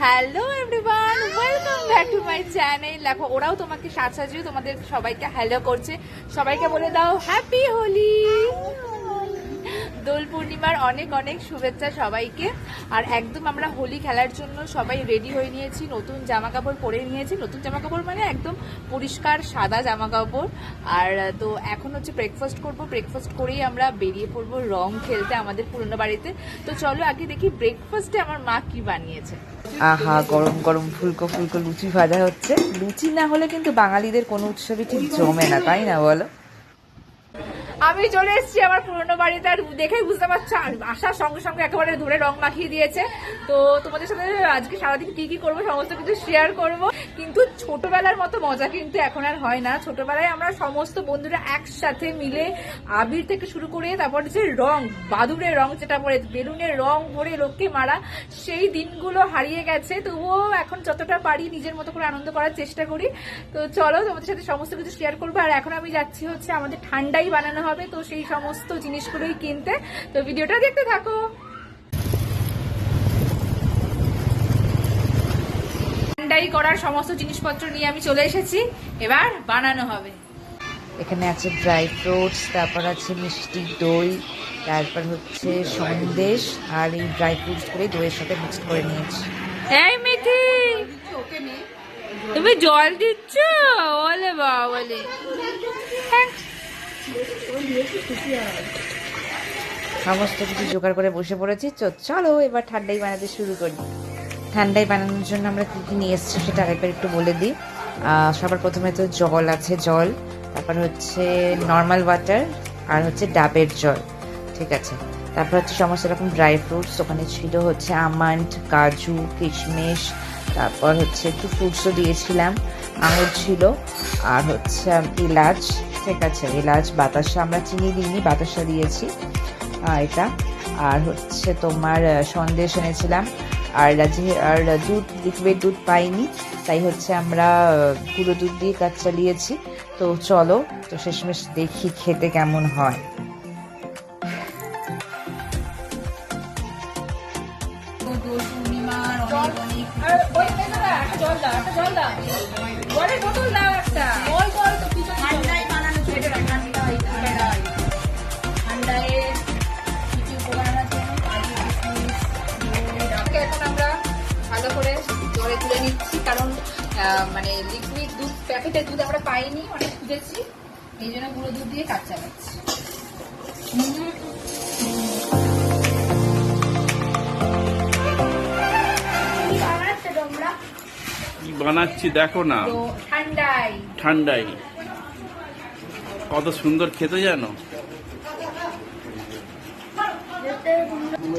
Hello everyone welcome back to my channel দেখো, ওরাও তোমাকে সাজ সাজিয়ে তোমাদের সবাইকে হ্যালো করছে। সবাইকে বলে দাও হ্যাপি হোলি দোল পূর্ণিমার অনেক অনেক শুভেচ্ছা সবাইকে। আর একদম আমরা হোলি খেলার জন্য সবাই রেডি হয়ে নিয়েছি, নতুন জামা কাপড় পরে নিয়েছি। নতুন জামা কাপড় মানে একদম পরিষ্কার সাদা জামা কাপড় আর তো এখন হচ্ছে ব্রেকফাস্ট করব। ব্রেকফাস্ট করেই আমরা বেরিয়ে পড়ব রং খেলতে আমাদের পুরনো বাড়িতে। তো চলো আগে দেখি ব্রেকফাস্টে আমার মা কি বানিয়েছে। আহা, গরম গরম ফুলকো ফুলকো লুচি ভাজা হচ্ছে। লুচি না হলে কিন্তু বাঙালিদের কোনো উৎসবই ঠিক জমে না, তাই না বলো? আমি চলে এসেছি আমার পুরনো বাড়িতে, আর দেখেই বুঝতে পারছ আসার সঙ্গে সঙ্গে একেবারে ধরে রং মাখিয়ে দিয়েছে। তো তোমাদের সাথে আজকে সারাদিন কি কি করব, সমস্ত কিছু শেয়ার করব। কিন্তু ছোটবেলার মতো মজা কিন্তু এখন আর হয় না। ছোটবেলায় আমরা সমস্ত বন্ধুরা একসাথে মিলে আবির থেকে শুরু করে তারপর যে রং বাদুরের রং যেটা পরে, বেলুনের রং ভরে লোককে মারা, সেই দিনগুলো হারিয়ে গেছে। তবুও এখন যতটা পারি নিজের মতো করে আনন্দ করার চেষ্টা করি। তো চলো তোমাদের সাথে সমস্ত কিছু শেয়ার করব। আর এখন আমি যাচ্ছি হচ্ছে আমাদের ঠান্ডাই বানানো হবে। তো সেই সমস্ত জিনিসগুলোই কিনতে। তো ভিডিওটা দেখতে থাকো। ঠান্ডাই করার সমস্ত জিনিসপত্র নিয়ে আমি চলে এসেছি। এবার বানানো হবে। এখানে আছে ড্রাই ফ্রুটস তারপর আছে মিষ্টি দই তারপর হচ্ছে সন্দেশ আর এই ড্রাই ফ্রুটস করে দইয়ের সাথে মিক্সড করে নিয়েছি। এই মিঠি তুমি জল দিচ্ছ? বলে বা বলে হ্যাঁ। সমস্ত কিছু জোগাড় করে বসে পড়েছি। চলো এবার ঠান্ডাই বানাতে শুরু করি। ঠান্ডাই বানানোর জন্য আমরা কী কী নিয়ে এসেছি সেটা আরেকবার একটু বলে দিই। সবার প্রথমে তো জল আছে, জল, তারপর হচ্ছে নর্মাল ওয়াটার আর হচ্ছে ডাবের জল, ঠিক আছে? তারপর হচ্ছে সমস্ত রকম ড্রাই ফ্রুটস ওখানে ছিল হচ্ছে আমন্ড, কাজু, কিশমিশ, তারপর হচ্ছে একটু ফ্রুটসও দিয়েছিলাম। আঙুর ছিল, আর হচ্ছে এলাচ, ঠিক আছে? এলাচ, বাতাসা, আমরা চিনি দিইনি, বাতাসা দিয়েছি এটা। আর হচ্ছে তোমার সন্দেশ এনেছিলাম আর আর দুধ লিকুইড দুধ পাইনি। তাই হচ্ছে আমরা পুরো গুঁড়ো দুধ দিয়ে কাজ চালিয়েছি। তো চলো, তো শেষমেশ দেখি খেতে কেমন হয়। জল দাও জল দাও। নিচ্ছি কারণ মানে লিকুইড দুধ প্যাকেটের দুধ আমরা পাইনি অনেক খুঁজেছি এই জন্য গুঁড়ো দুধ দিয়ে কাজ চালাচ্ছি। কি বানাচ্ছি দেখো না। ঠান্ডাই ঠান্ডায়। কত সুন্দর খেতে জানো?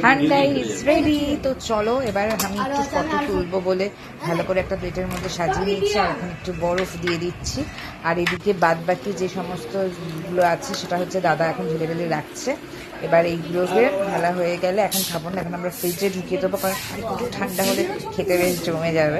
ঠান্ডাই ইজ রেডি তো চলো, এবার আমি একটু ফটো তুলবো বলে ভালো করে একটা প্লেটের মধ্যে সাজিয়ে নিচ্ছি আর এখন একটু বরফ দিয়ে দিচ্ছি। আর এদিকে বাদ বাকি যে সমস্তগুলো আছে, সেটা হচ্ছে দাদা এখন ঢেলে ঢেলে রাখছে। এবার এইগুলোকে ঢালা হয়ে গেলে এখন খাব না, এখন আমরা ফ্রিজে ঢুকিয়ে দেবো, কারণ একটু ঠান্ডা হলে খেতে বেশ জমে যাবে।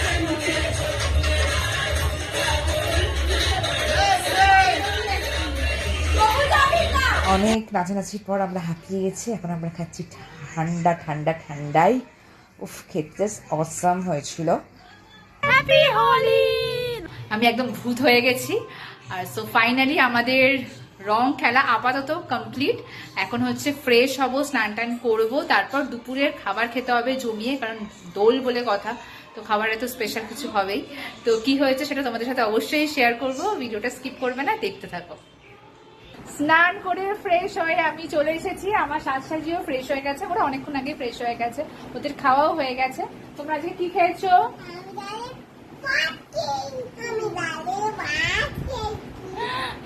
অনেক নাচানাচির পর আমরা হাঁপিয়ে গেছি এখন আমরা খাচ্ছি ঠান্ডা ঠান্ডা ঠান্ডাই। উফ খেতে অসাম হয়েছিল। হ্যাপি হোলি আমি একদম ভূত হয়ে গেছি। আর সো ফাইনালি আমাদের রং খেলা আপাতত কমপ্লিট এখন হচ্ছে ফ্রেশ হব স্নান টান করব তারপর দুপুরের খাবার খেতে হবে জমিয়ে কারণ দোল বলে কথা তো খাবারে তো স্পেশাল কিছু হবেই। তো কি হয়েছে সেটা তোমাদের সাথে অবশ্যই শেয়ার করব ভিডিওটা স্কিপ করবে না দেখতে থাকো। স্নান করে ফ্রেশ হয়ে আমি চলে এসেছি। আমার সাজসাজিও ফ্রেশ হয়ে গেছে। ওরা অনেকক্ষণ আগে ফ্রেশ হয়ে গেছে। ওদের খাওয়াও হয়ে গেছে। তোমরা আজকে কি খেয়েছো? আমি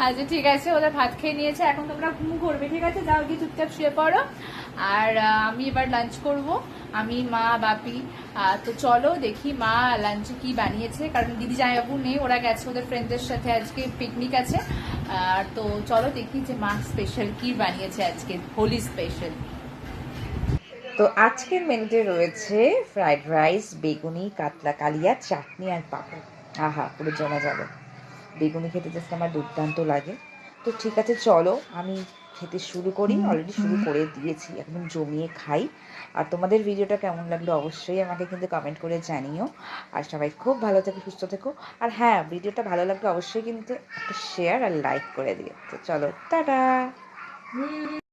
আচ্ছা ঠিক আছে, ওরা ভাত খেয়ে নিয়েছে, এখন তোমরা ঘুম করবে ঠিক আছে? যাও গিয়ে চুপচাপ শুয়ে পড়ো। আর আমি এবার লাঞ্চ করব। আমি, মা, বাপি তো চলো দেখি মা লাঞ্চে কি বানিয়েছে, কারণ দিদি জামাইবাবু নেই, ওরা গেছে ওদের ফ্রেন্ডদের সাথে আজকে পিকনিক আছে। আর, তো চলো দেখি যে মা স্পেশাল কি বানিয়েছে আজকে, হোলি স্পেশাল তো আজকের মেনুতে রয়েছে ফ্রাইড রাইস বেগুনি, কাতলা কালিয়া, চাটনি আর পাঁপড়। আহা, পুরো জমা যাবে। বেগুনি খেতে জাস্ট আমার দুর্দান্ত লাগে। তো ঠিক আছে চলো আমি খেতে শুরু করি। অলরেডি শুরু করে দিয়েছি একদম জমিয়ে খাই। আর তোমাদের ভিডিওটা কেমন লাগল অবশ্যই আমাকে কিন্তু কমেন্ট করে জানিও। আর সবাই খুব ভালো থেকো সুস্থ থেকো। আর হ্যাঁ ভিডিওটা ভালো লাগলে অবশ্যই কিন্তু একটা শেয়ার আর লাইক করে দিও। তো চলো টাটা!